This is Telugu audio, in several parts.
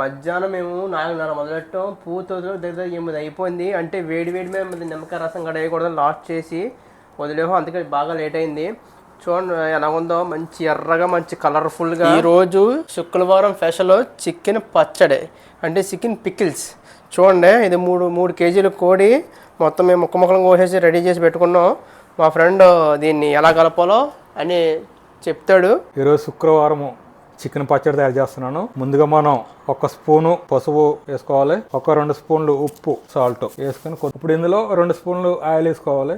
మధ్యాహ్నం మేము నాలుగున్నర మొదలెట్టాం. పూర్తి దగ్గర ఎనిమిది అయిపోయింది. అంటే వేడి వేడి మీద మరి నిమ్మకాయ రసం గడేయకూడదు లాస్ట్ చేసి వదిలేహో అందుకే బాగా లేట్ అయింది. చూడండి ఎలా ఉందో. మంచి ఎర్రగా మంచి కలర్ఫుల్గా ఈరోజు శుక్రవారం స్పెషల్ చికెన్ పచ్చడి అంటే చికెన్ పికిల్స్. చూడండి ఇది మూడు మూడు కేజీల కోడి. మొత్తం మేము ముక్క ముక్కలు కోసేసి రెడీ చేసి పెట్టుకున్నాం. మా ఫ్రెండ్ దీన్ని ఎలా కలపాలో అని చెప్తాడు. ఈరోజు శుక్రవారము. చికెన్ పచ్చడి తయారు చేస్తున్నాను. ముందుగా మనం ఒక స్పూను పసుపు వేసుకోవాలి. ఒక రెండు స్పూన్లు ఉప్పు సాల్ట్ వేసుకొని ఇప్పుడు ఇందులో రెండు స్పూన్లు ఆయిల్ వేసుకోవాలి.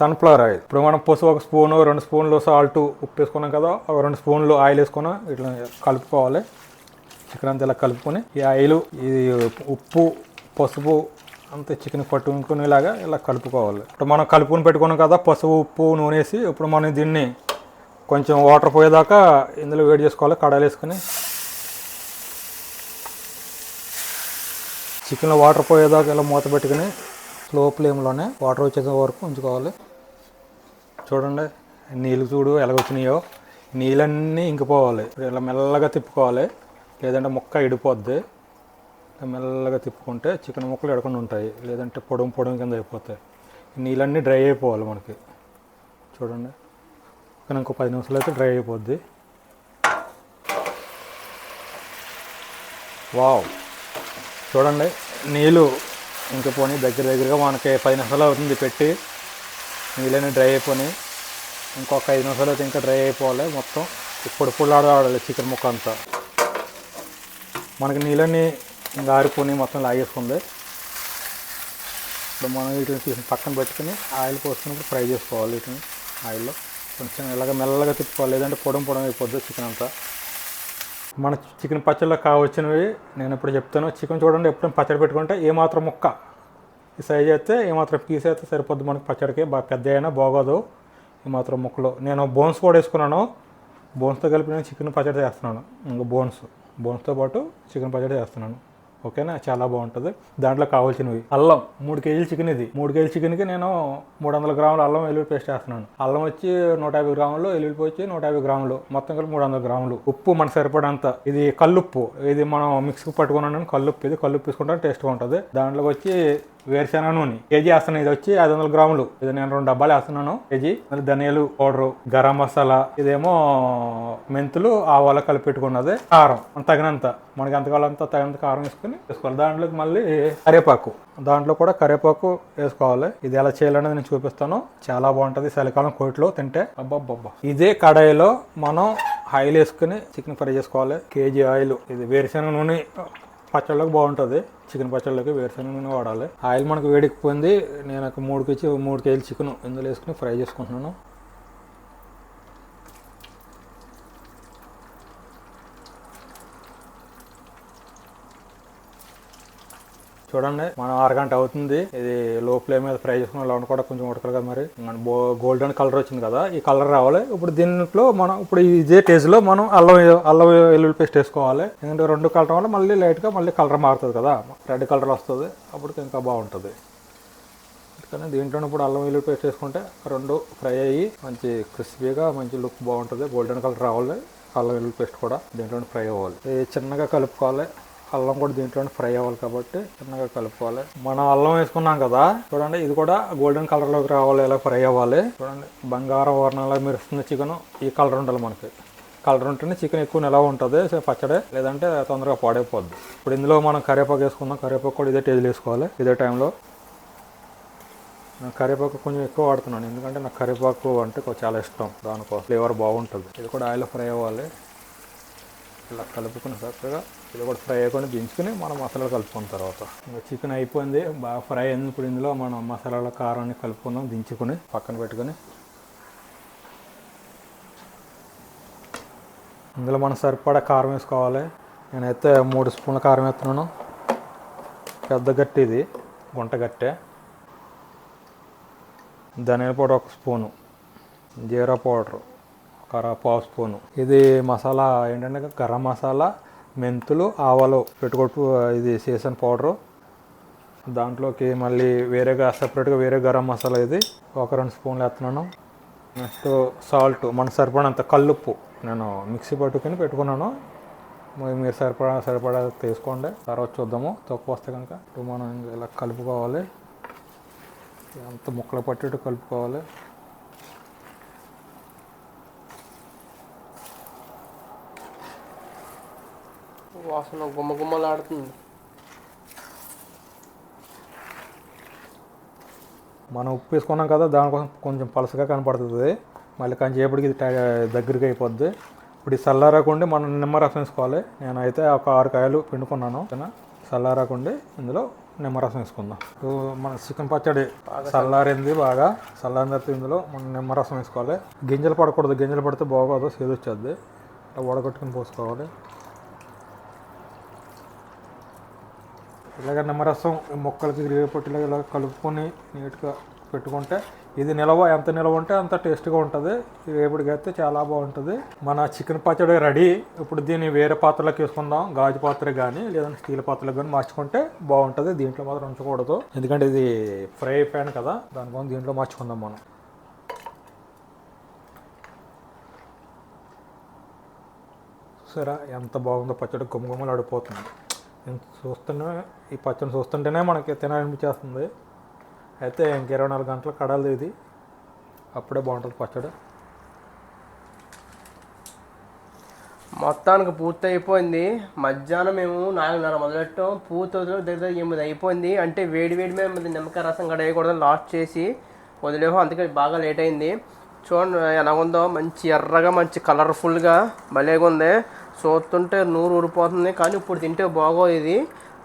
సన్ఫ్లవర్ ఆయిల్ ఇప్పుడు మనం పసుపు ఒక స్పూను రెండు స్పూన్లు సాల్ట్ ఉప్పు వేసుకున్నాం కదా ఒక రెండు స్పూన్లు ఆయిల్ వేసుకున్నాం ఇట్లా కలుపుకోవాలి. చికెన్ అంతా ఇలా కలుపుకొని ఈ ఆయిల్ ఇది ఉప్పు పసుపు అంతే చికెన్ పట్టుకునేలాగా ఇలా కలుపుకోవాలి. ఇప్పుడు మనం కలుపుకొని పెట్టుకున్నాం కదా పసుపు ఉప్పు నూనె వేసి ఇప్పుడు మనం దీన్ని కొంచెం వాటర్ పోయేదాకా ఇందులో వేడి చేసుకోవాలి కడాయిలు వేసుకొని. చికెన్లో వాటర్ పోయేదాకా ఇలా మూత పెట్టుకుని స్లో ఫ్లేమ్లోనే వాటర్ వచ్చేంత వరకు ఉంచుకోవాలి. చూడండి నీళ్ళు చూడు ఎలాగొచ్చినాయో నీళ్ళన్నీ ఇంకిపోవాలి. ఇలా మెల్లగా తిప్పుకోవాలి. లేదంటే ముక్క ఇడిపోద్ది. ఇలా మెల్లగా తిప్పుకుంటే చికెన్ ముక్కలు ఎడకుండా ఉంటాయి. లేదంటే పొడుము పొడుము కింద అయిపోతాయి. నీళ్ళన్నీ డ్రై అయిపోవాలి మనకి. చూడండి. పక్కన ఇంకో పది నిమిషాలు అయితే డ్రై అయిపోద్ది. వావ్. చూడండి నీళ్ళు ఇంక పోనీ దగ్గర దగ్గరగా మనకి పది నిమిషాలు అవుతుంది పెట్టి. నీళ్ళని డ్రై అయిపోయి ఇంకొక ఐదు నిమిషాలు అయితే ఇంకా డ్రై అయిపోవాలి మొత్తం. ఇప్పుడు పుల్లాడాలి చికెన్ ముక్క అంతా. మనకి నీళ్ళని ఇంకా ఆరిపోయి మొత్తం లాగేసుకుంది. ఇప్పుడు మనం వీటిని తీసి పక్కన పెట్టుకుని ఆయిల్ పోసుకున్నప్పుడు ఫ్రై చేసుకోవాలి వీటిని ఆయిల్లో. కొంచెం ఇలాగ మెల్లగా తిప్పుకోవాలి. లేదంటే పొడం పొడం అయిపోద్ది చికెన్ అంతా. మన చికెన్ పచ్చడిలో కావచ్చినవి నేను ఇప్పుడు చెప్తాను. చికెన్ చూడండి ఎప్పుడైనా పచ్చడి పెట్టుకుంటే ఏమాత్రం ముక్క. ఈ సైజ్ అయితే ఏమాత్రం పీస్ అయితే సరిపోద్ది మనకి పచ్చడికి. బాగా పెద్ద అయినా బాగోదు. ఏమాత్రం ముక్కలు. నేను బోన్స్ కూడా వేసుకున్నాను. బోన్స్తో కలిపి నేను చికెన్ పచ్చడి చేస్తున్నాను. ఇంకా బోన్స్ బోన్స్తో పాటు చికెన్ పచ్చడి చేస్తున్నాను. ఓకేనా? చాలా బాగుంటుంది. దాంట్లో కావాల్సినవి. అల్లం మూడు కేజీలు చికెన్ ఇది. మూడు కేజీల చికెన్కి నేను మూడు వందల గ్రాములు అల్లం వెల్లుల్లి పేస్ట్ వేస్తున్నాను. అల్లం వచ్చి నూట యాభై గ్రాములు వెల్లుల్లి వచ్చి నూట యాభై గ్రాములు. మొత్తం కలిపి మూడు వందల గ్రాములు. ఉప్పు మన సరిపడంత ఇది కల్లుప్పు. ఇది మనం మిక్స్కి పట్టుకున్నాను కల్లుప్పు. ఇది కల్లుప్పు తీసుకుంటే టేస్ట్గా ఉంటుంది దాంట్లోకి వచ్చి వేరుశెనగ నూనె. కేజీ వేస్తున్నాను ఇది వచ్చి ఐదు వందల గ్రాములు. ఇది నేను రెండు డబ్బాలు వేస్తున్నాను. కేజీ మళ్ళీ ధనియాలు పౌడరు గరం మసాలా. ఇదేమో మెంతులు ఆవాలు కలిపి పెట్టుకున్నది. కారం. తగినంత. మనకి ఎంత కావాలంత తగినంత కారం వేసుకొని వేసుకోవాలి. దాంట్లోకి మళ్ళీ కరివేపాకు. దాంట్లో కూడా కరివేపాకు వేసుకోవాలి. ఇది ఎలా చేయాలనేది నేను చూపిస్తాను. చాలా బాగుంటుంది. చలికాలం కోటిలో తింటే. అబ్బాబ్బా ఇదే కడాయిలో మనం ఆయిల్ వేసుకుని చికెన్ ఫ్రై చేసుకోవాలి. KG oil. ఇది వేరుశెనగ నూనె. పచ్చళ్ళకి బాగుంటుంది. చికెన్ పచ్చళ్ళకి వేరుశనగ నూనె వాడాలి. ఆయిల్ మనకు వేడికిపోయింది నేను ఒక మూడు కేజీ మూడు కేజీలు చికెన్ ఇందులో వేసుకుని ఫ్రై చేసుకుంటున్నాను. చూడండి మనం అరగంట అవుతుంది. ఇది లో ఫ్లేమ్ మీద ఫ్రై చేసుకున్న లోన్ కూడా కొంచెం ఉడకలు కదా మరి. గోల్డెన్ కలర్ వచ్చింది కదా ఈ కలర్ రావాలి. ఇప్పుడు దీంట్లో మనం ఇప్పుడు ఇదే టేజ్లో మనం అల్లం అల్లం వెల్లుల్లి పేస్ట్ వేసుకోవాలి. ఎందుకంటే రెండు కలర్ వల్ల మళ్ళీ లైట్గా మళ్ళీ కలర్ మారుతుంది కదా. రెడ్ కలర్ వస్తుంది అప్పుడు ఇంకా బాగుంటుంది. కానీ దీంట్లో ఇప్పుడు అల్లం వెల్లుల్లి పేస్ట్ వేసుకుంటే రెండు ఫ్రై అయ్యి మంచి క్రిస్పీగా మంచి లుక్ బాగుంటుంది. గోల్డెన్ కలర్ రావాలి అల్లం వెల్లుల్లి పేస్ట్ కూడా దీంట్లో ఫ్రై అవ్వాలి. చిన్నగా కలుపుకోవాలి. అల్లం కూడా దీంట్లో ఫ్రై అవ్వాలి కాబట్టి చిన్నగా కలుపుకోవాలి. మనం అల్లం వేసుకున్నాం కదా చూడండి ఇది కూడా గోల్డెన్ కలర్లోకి రావాలి ఇలా ఫ్రై అవ్వాలి. చూడండి బంగారం వర్ణంలో మెరుస్తున్న చికెన్. ఈ కలర్ ఉండాలి మనకి. కలర్ ఉంటేనే చికెన్ ఎక్కువ నిలవ ఉంటుంది సో పచ్చడి లేదంటే తొందరగా పాడైపోద్ది. ఇప్పుడు ఇందులో మనం కరివేపాకు వేసుకుందాం. కరివేపాకు కూడా ఇదే టేస్ట్ వేసుకోవాలి ఇదే టైంలో నేను కరివేపాకు కొంచెం ఎక్కువ వాడుతున్నాను ఎందుకంటే నాకు కరివేపాకు అంటే చాలా ఇష్టం. దానికో ఫ్లేవర్ బాగుంటుంది. ఇది కూడా ఆయిల్ ఫ్రై అవ్వాలి. ఇలా కలుపుకుని చక్కగా ఇది కూడా ఫ్రై అయ్యకుండా దించుకుని మనం మసాలాలు కలుపుకున్న తర్వాత. ఇంకా చికెన్ అయిపోయింది. బాగా ఫ్రై అయింది ఇప్పుడు ఇందులో మనం మసాలాల కారాన్ని కలుపుకుందాం దించుకుని పక్కన పెట్టుకుని. ఇందులో మనం సరిపడా కారం వేసుకోవాలి. నేనైతే మూడు స్పూన్ల కారం వేస్తున్నాను. పెద్ద గట్టి ఇది గుంట గట్టె. ధనియాల పౌడర్ ఒక స్పూను. జీరా పౌడర్ ఒక పావు స్పూను. ఇది మసాలా ఏంటంటే గరం మసాలా మెంతులు ఆవాలు పెట్టుకోటు ఇది సీసన్ పౌడరు. దాంట్లోకి మళ్ళీ వేరేగా సపరేట్గా వేరే గరం మసాలా ఇది. ఒక రెండు స్పూన్లు వేస్తున్నాను. నెక్స్ట్ సాల్ట్ మనకు సరిపడినంత కల్లుప్పు నేను మిక్సీ పట్టుకుని పెట్టుకున్నాను. మీరు సరిపడా సరిపడా తీసుకోండి. తర్వాత చూద్దాము. తక్కువ వస్తే కనుక ఇప్పుడు మనం ఇంకా ఇలా కలుపుకోవాలి. అంత ముక్కలు పట్టేట్టు కలుపుకోవాలి. వాసన గుమ్మ గుమ్మలాడుతుంది. మనం ఉప్పు వేసుకున్నాం కదా దానికోసం కొంచెం పలసగా కనపడుతుంది. మళ్ళీ కొంచెంసేపటికి ఇది టై- దగ్గరికి అయిపోద్ది. ఇప్పుడు ఈ చల్లారకుండి మనం నిమ్మరసం వేసుకోవాలి. నేనైతే ఒక ఆరు కాయలు పిండుకున్నాను. ఓకేనా? చల్లారకుండి ఇందులో నిమ్మరసం వేసుకుందాం. ఇప్పుడు మన చికెన్ పచ్చడి. చల్లారింది బాగా. చల్లారిన తర్వాత ఇందులో మనం నిమ్మరసం వేసుకోవాలి. గింజలు పడకూడదు. గింజలు పడితే బాగోదు. సేదు వచ్చేది ఇట్లా వడగట్టుకుని పోసుకోవాలి. ఇలాగ నిమ్మరసం మొక్కలకి గ్రేవీ ఇలాగ ఇలా కలుపుకొని నీట్గా పెట్టుకుంటే ఇది నిలవ ఎంత నిలవ ఉంటే అంత టేస్ట్గా ఉంటుంది. ఇది అయితే చాలా బాగుంటుంది. మన చికెన్ పచ్చడి రెడీ. ఇప్పుడు దీన్ని వేరే పాత్రలోకి వేసుకుందాం. గాజు పాత్ర కానీ లేదంటే స్టీల్ పాత్రలకు కానీ మార్చుకుంటే బాగుంటుంది. దీంట్లో మాత్రం ఉంచకూడదు. ఎందుకంటే ఇది ఫ్రై అయిపోయాను కదా దానికోసం దీంట్లో మార్చుకుందాం మనం. సరే ఎంత బాగుందో పచ్చడి గుమ్మగుమ్మలు ఆడిపోతుంది నేను ఈ పచ్చని చూస్తుంటేనే మనకి తినాలనిపించేస్తుంది. అయితే ఇంక ఇరవై నాలుగు గంటల కడాలి ఇది. అప్పుడే బాగుంటుంది పచ్చడి. మొత్తానికి పూర్తి అయిపోయింది. మధ్యాహ్నం మేము నాలుగున్నర మొదలెట్టాం. పూర్తి దగ్గర ఎనిమిది అయిపోయింది. అంటే వేడి వేడి మేము నిమ్మకాయ రసం గడేయకూడదు లాస్ట్ చేసి వదిలేహో అందుకే బాగా లేట్ అయింది. చూడండి ఎలా ఉందో. మంచి ఎర్రగా మంచి కలర్ఫుల్గా భలేగా ఉంది చూస్తుంటే నూరు ఊరిపోతుంది కానీ ఇప్పుడు తింటే బాగో ఇది.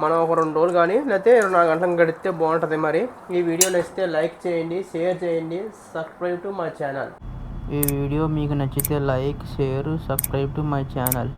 మనం ఒక రెండు రోజులు కానీ లేకపోతే ఇరవై నాలుగు గంటలకు గడిస్తే బాగుంటుంది మరి. ఈ వీడియో నచ్చితే లైక్ చేయండి షేర్ చేయండి సబ్స్క్రైబ్ టు మై ఛానల్. ఈ వీడియో మీకు నచ్చితే like share subscribe to my channel.